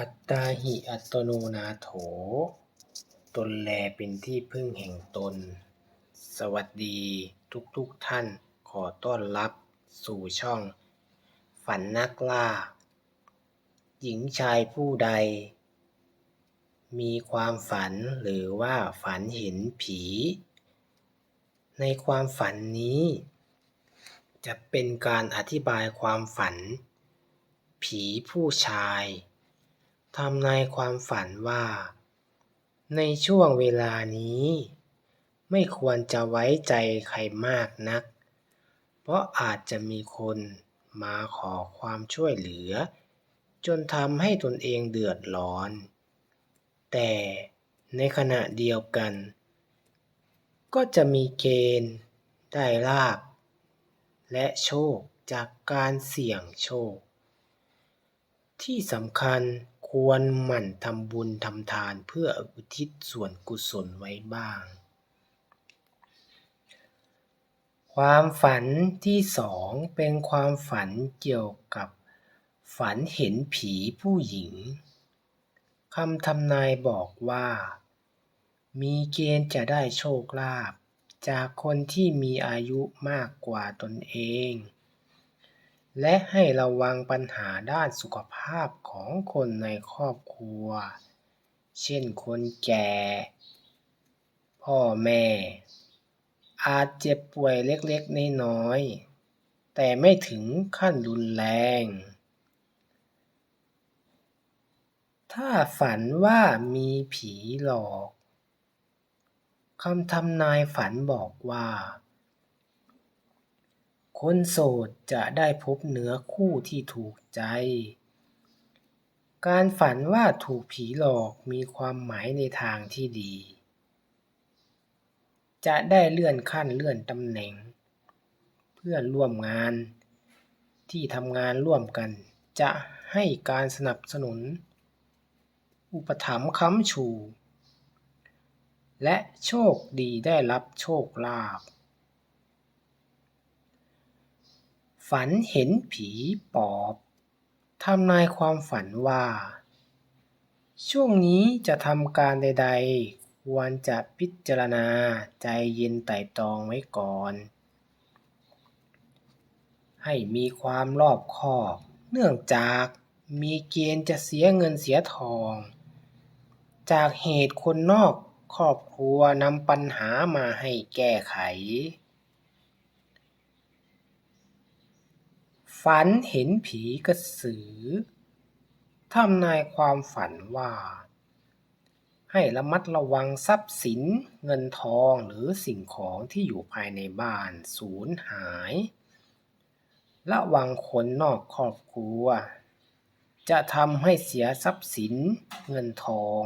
อัตตาหิอัตโนนาโถ ตนแลเป็นที่พึ่งแห่งตน สวัสดีทุกๆทท่านขอต้อนรับสู่ช่อง ฝันนักล่า หญิงชายผู้ใด มีความฝันหรือว่าฝันเห็นผี ในความฝันนี้ จะเป็นการอธิบายความฝัน ผีผู้ชาย ทำนายความฝันว่า ในช่วงเวลานี้ ไม่ควรจะไว้ใจใครมากนัก เพราะอาจจะมีคนมาขอความช่วยเหลือ จนทำให้ตนเองเดือดร้อน แต่ในขณะเดียวกัน ก็จะมีเกณฑ์ ได้ลาภและโชคจากการเสี่ยงโชค ที่สำคัญ ควรหมั่นทำบุญทำทานเพื่ออุทิศส่วนกุศลไว้บ้าง ความฝันที่สองเป็นความฝันเกี่ยวกับฝันเห็นผีผู้หญิงคำทำนายบอกว่า มีเกณฑ์จะได้โชคลาภจากคนที่มีอายุมากกว่าตนเอง และให้ระวังปัญหาด้านสุขภาพของคนในครอบครัว เช่นคนแก่ พ่อแม่ อาจเจ็บป่วยเล็กๆ น้อยๆ แต่ไม่ถึงขั้นรุนแรง ถ้าฝันว่ามีผีหลอกคำทำนายฝันบอกว่า คนโสดจะได้พบเนื้อคู่ที่ถูกใจ การฝันว่าถูกผีหลอกมีความหมายในทางที่ดี จะได้เลื่อนขั้นเลื่อนตำแหน่ง เพื่อนร่วมงานที่ทำงานร่วมกัน จะให้การสนับสนุน อุปถัมภ์ค้ำชู และโชคดีได้รับโชคลาภ ฝันเห็นผีปอบทำนายความฝันว่า ช่วงนี้จะทำการใด ๆ ควรจะพิจารณาใจเย็นไต่ตรองไว้ก่อน ให้มีความรอบคอบ เนื่องจากมีเกณฑ์จะเสียเงินเสียทอง จากเหตุคนนอกครอบครัวนำปัญหามาให้แก้ไข ฝันเห็นผีกระสือทำนายความฝันว่า ให้ระมัดระวังทรัพย์สินเงินทองหรือสิ่งของที่อยู่ภายในบ้านสูญหาย ระวังคนนอกครอบครัว จะทำให้เสียทรัพย์สินเงินทอง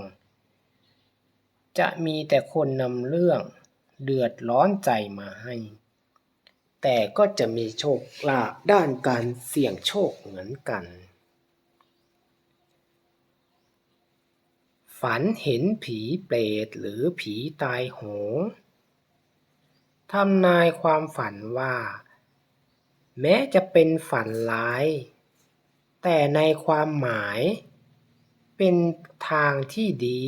จะมีแต่คนนำเรื่องเดือดร้อนใจมาให้ แต่ก็จะมีโชคลาภด้านการเสี่ยงโชคเหมือนกัน ฝันเห็นผีเปรตหรือผีตายโหงทำนายความฝันว่า แม้จะเป็นฝันร้าย แต่ในความหมายเป็นทางที่ดี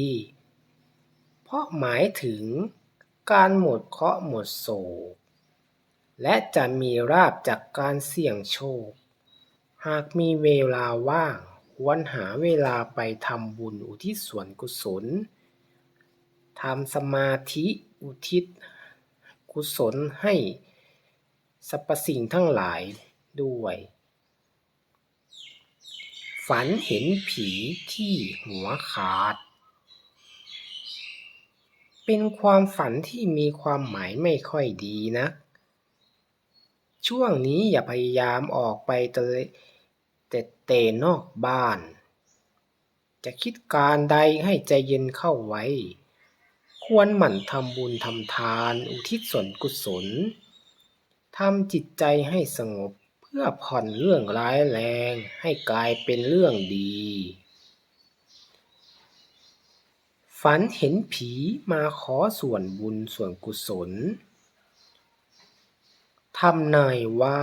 เพราะหมายถึงการหมดเคราะห์หมดโศก และจะมีลาภจากการเสี่ยงโชค หากมีเวลาว่าง ควรหาเวลาไปทำบุญอุทิศส่วนกุศล ทำสมาธิอุทิศกุศลให้สรรพสิ่งทั้งหลายด้วย ฝันเห็นผีที่หัวขาด เป็นความฝันที่มีความหมายไม่ค่อยดีนะ ช่วงนี้อย่าพยายามออกไปเตะเตะนอกบ้าน จะคิดการใดให้ใจเย็นเข้าไว้ ควรหมั่นทำบุญทำทานอุทิศส่วนกุศลทำจิตใจให้สงบเพื่อผ่อนเรื่องร้ายแรงให้กลายเป็นเรื่องดี ฝันเห็นผีมาขอส่วนบุญส่วนกุศล ทำนายว่า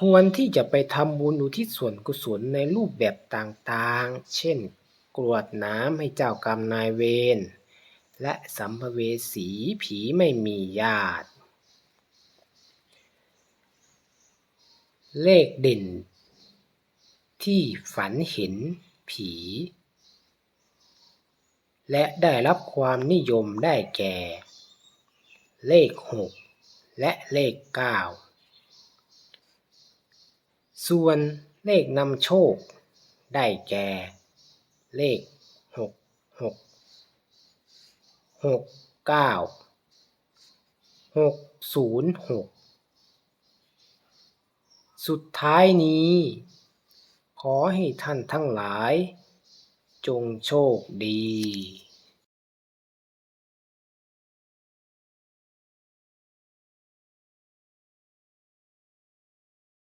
ควรที่จะไปทำบุญอุทิศส่วนกุศลในรูปแบบต่างๆ เช่น กรวดน้ำให้เจ้ากรรมนายเวร และสัมภเวสีผีไม่มีญาติ เลขเด่น ที่ฝันเห็นผี และได้รับความนิยมได้แก่ เลขหกและเลขเก้าส่วนเลขนำโชค ได้แก่ เลขหกหกหกเก้าหกศูนย์หกสุดท้ายนี้ ขอให้ท่านทั้งหลาย จงโชคดี